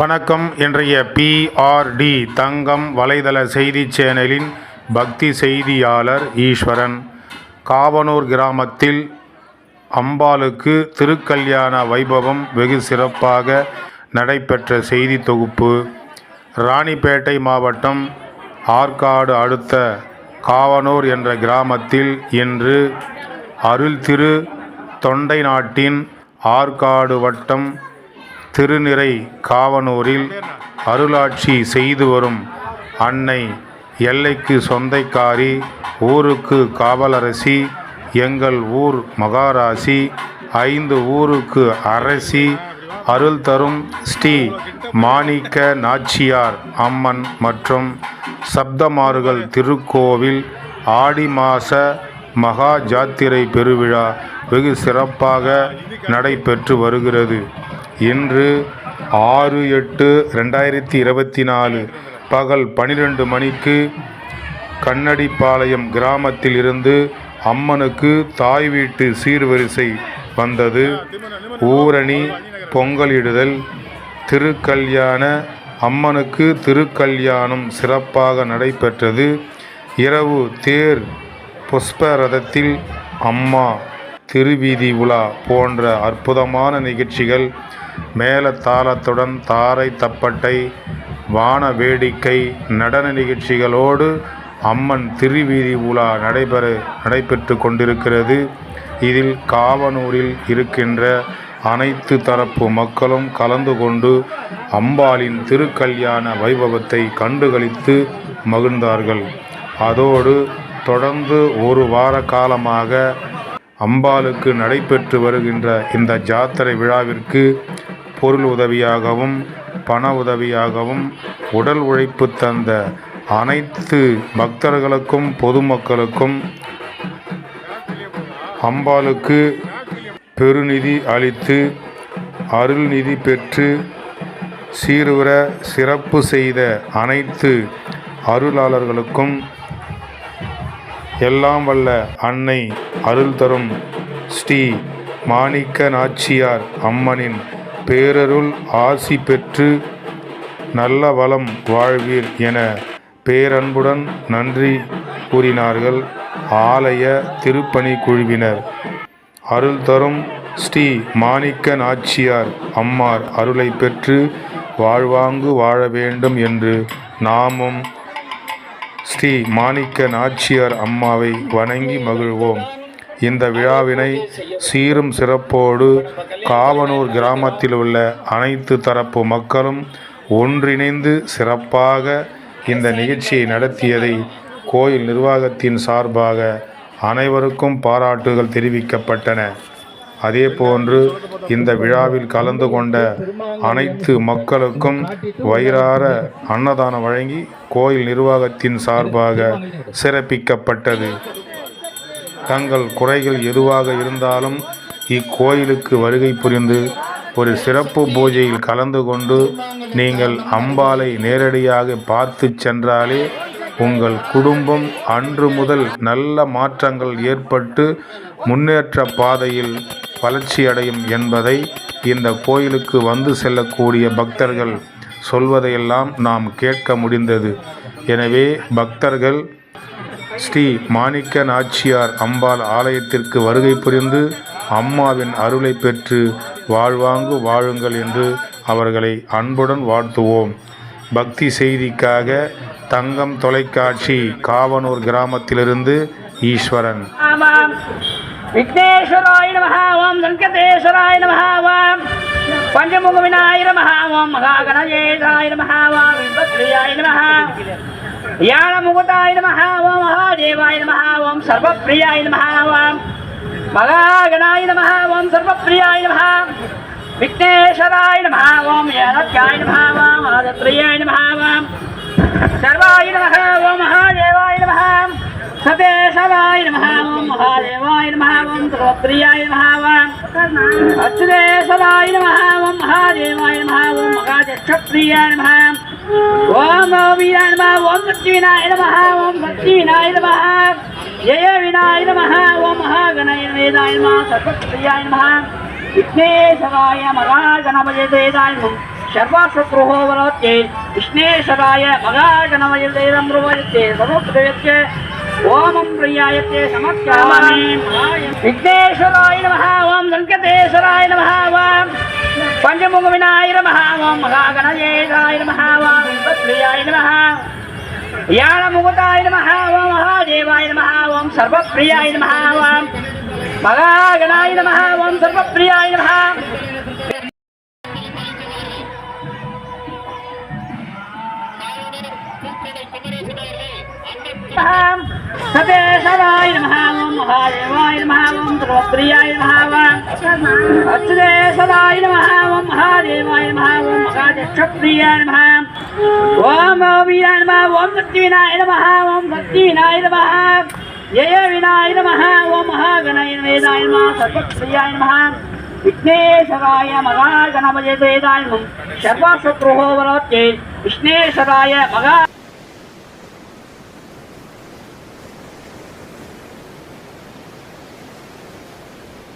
வணக்கம். இன்றைய பிஆர்டி தங்கம் வலைதள செய்தி சேனலின் பக்தி செய்தியாளர் ஈஸ்வரன். காவனூர் கிராமத்தில் அம்பாளுக்கு திருக்கல்யாண வைபவம் வெகு சிறப்பாக நடைபெற்ற செய்தி தொகுப்பு. ராணிப்பேட்டை மாவட்டம் ஆற்காடு அடுத்த காவனூர் என்ற கிராமத்தில் இன்று அருள் திரு தொண்டை நாட்டின் ஆற்காடு வட்டம் திருநிறை காவனூரில் அருளாட்சி செய்து வரும் அன்னை எல்லைக்கு சொந்தைக்காரி ஊருக்கு காவலரசி எங்கள் ஊர் மகாராசி ஐந்து ஊருக்கு அரசி அருள் தரும் ஸ்ரீ மாணிக்க நாச்சியார் அம்மன் மற்றும் சப்தமாறுகள் திருக்கோவில் ஆடி மாச மகா ஜாத்திரை பெருவிழா வெகு சிறப்பாக நடைபெற்று வருகிறது. இன்று ஆறு எட்டு ரெண்டாயிரத்தி இருபத்தி நாலு பகல் பனிரெண்டு மணிக்கு கண்ணடிப்பாளையம் கிராமத்தில் இருந்து அம்மனுக்கு தாய் வீட்டு சீர்வரிசை வந்தது. ஊரணி பொங்கலிடுதல். திருக்கல்யாண அம்மனுக்கு திருக்கல்யாணம் சிறப்பாக நடைபெற்றது. இரவு தேர் புஷ்ப ரதத்தில் அம்மா திருவீதி உலா போன்ற அற்புதமான நிகழ்ச்சிகள் மேளதாளத்துடன் தாரை தப்பட்டை வான வேடிக்கை நடன நிகழ்ச்சிகளோடு அம்மன் திருவீதி உலா நடைபெற நடைபெற்று கொண்டிருக்கிறது. இதில் காவனூரில் இருக்கின்ற அனைத்து தரப்பு மக்களும் கலந்து கொண்டு அம்பாளின் திருக்கல்யாண வைபவத்தை கண்டுகளித்து மகிழ்ந்தார்கள். அதோடு தொடர்ந்து ஒரு வார காலமாக அம்பாளுக்கு நடைபெற்று வருகின்ற இந்த ஜாத்திரை விழாவிற்கு பொருள் உதவியாகவும் பண உதவியாகவும் உடல் உழைப்பு தந்த அனைத்து பக்தர்களுக்கும் பொதுமக்களுக்கும் அம்பாளுக்கு பெருநிதி அளித்து அருள்நிதி பெற்று சீருற சிறப்பு செய்த அனைத்து அருளாளர்களுக்கும் எல்லாம் வல்ல அன்னை அருள் தரும் ஸ்ரீ மாணிக்க நாச்சியார் அம்மனின் பேரருள் ஆசி பெற்று நல்ல வளம் வாழ்வீர் என பேரன்புடன் நன்றி கூறினார்கள் ஆலய திருப்பணி குழுவினர். அருள் தரும் ஸ்ரீ மாணிக்க நாச்சியார் அம்மார் அருளை பெற்று வாழ்வாங்கு வாழ வேண்டும் என்று நாமும் ஸ்ரீ மாணிக்க நாச்சியார் அம்மாவை வணங்கி மகிழ்வோம். இந்த விழாவினை சீரும் சிறப்போடு காவனூர் கிராமத்தில் உள்ள அனைத்து தரப்பு மக்களும் ஒன்றிணைந்து சிறப்பாக இந்த நிகழ்ச்சியை நடத்தியதை கோயில் நிர்வாகத்தின் சார்பாக அனைவருக்கும் பாராட்டுகள் தெரிவிக்கப்பட்டன. அதேபோன்று இந்த விழாவில் கலந்து கொண்ட அனைத்து மக்களுக்கும் வயிறார அன்னதானம் வழங்கி கோயில் நிர்வாகத்தின் சார்பாக சிறப்பிக்கப்பட்டது. தங்கள் குறைகள் எதுவாக இருந்தாலும் இக்கோயிலுக்கு வருகை புரிந்து ஒரு சிறப்பு பூஜையில் கலந்து கொண்டு நீங்கள் அம்பாளை நேரடியாக பார்த்து சென்றாலே உங்கள் குடும்பம் அன்று முதல் நல்ல மாற்றங்கள் ஏற்பட்டு முன்னேற்ற பாதையில் வளர்ச்சியடையும் என்பதை இந்த கோயிலுக்கு வந்து செல்லக்கூடிய பக்தர்கள் சொல்வதையெல்லாம் நாம் கேட்க முடிந்தது. எனவே பக்தர்கள் ஸ்ரீ மாணிக்க நாச்சியார் அம்பாள் ஆலயத்திற்கு வருகை புரிந்து அம்மாவின் அருளை பெற்று வாழ்வாங்கு வாழுங்கள் என்று அவர்களை அன்புடன் வாழ்த்துவோம். பக்தி செய்திக்காக தங்கம் தொலைக்காட்சி காவனூர் கிராமத்திலிருந்து ஈஸ்வரன். விக்னேஸ்வராய நமः ஓம் வெங்கடேஸ்வராய நமः ஓம் பஞ்சமுக விநாயக நமः ஓம் மகாகணேசாய நமः ஓம் விபத்ரியாய நமः யாழமுகுதாய நமः ஓம் மகாதேவாய நமः ஓம் சர்வப்பிரியாய நமः ஓம் மகாகணாய நமः ஓம் சர்வப்பிரியாய நமः விக்னேஸ்வராய நமः ஓம் ஏலத்யாய நமः ஓம் ஆதத்ரியாய நமः ஓம் சர்வாய நமः ஓம் மகாதேவாய நமः சதேசவாய நமः ஓம் மகாதேவாய நமः ஓம் சர்வப்பிரியாய நமः ஓம் அச்சுதேசவாய நமः ஓம் மகாதேவாய நமः ஓம் மகாதேஷப்பிரியாய நமः వినాయ నమ ఓం సత్య వినాయ నమ ఓం సత్య వినాయ నమ. జయ వినాయ నమ ఓం మహాగణయ వేదాయ నమ సర్వప్రియాయ నమ. విఘ్నేశ్వరాయ మహాగణపజేదాయ నమ. శర్వాశత్రుహోవలోత్యై విఘ్నేశ్వరాయ మహాగణమయేదం బ్రువయత్యై సర్వప్రియత్యై ఓమం ప్రియాయత్యై సమర్పయామి. విఘ్నేశ్వరాయ నమ ఓం వెంకటేశ్వరాయ నమ ధాన్యముగు వినాయ నమ. ఓం మహాగణయేషాయ నమ. ఓం విశ్వప్రియాయ నమ. యాళముగుతాయ నమ. ఓం మహాదేవాయ నమ. ఓం సర్వప్రియాయ నమ. ఓం మహాగణాయ నమ. ఓం సర్వప్రియాయ నమ. Um... సపేశవాయ నమ ఓం మహాదేవాయ నమ ఓం ధ్రువప్రియాయ నమ అచ్యుదేశవాయ నమ ఓం మహాదేవాయ నమ ఓం మహాదక్షప్రియాయ నమ ఓం ఓమీరాయ నమ ఓం సత్యవినాయ నమ ఓం సత్యవినాయ నమ జయ వినాయ నమ ఓం మహాగణయ వేదాయ నమ సర్వప్రియాయ నమ విఘ్నేశ్వరాయ మహాగణపజేదాయ నమ సర్వశత్రుహో వరవత్యే విఘ్నేశ్వరాయ మగా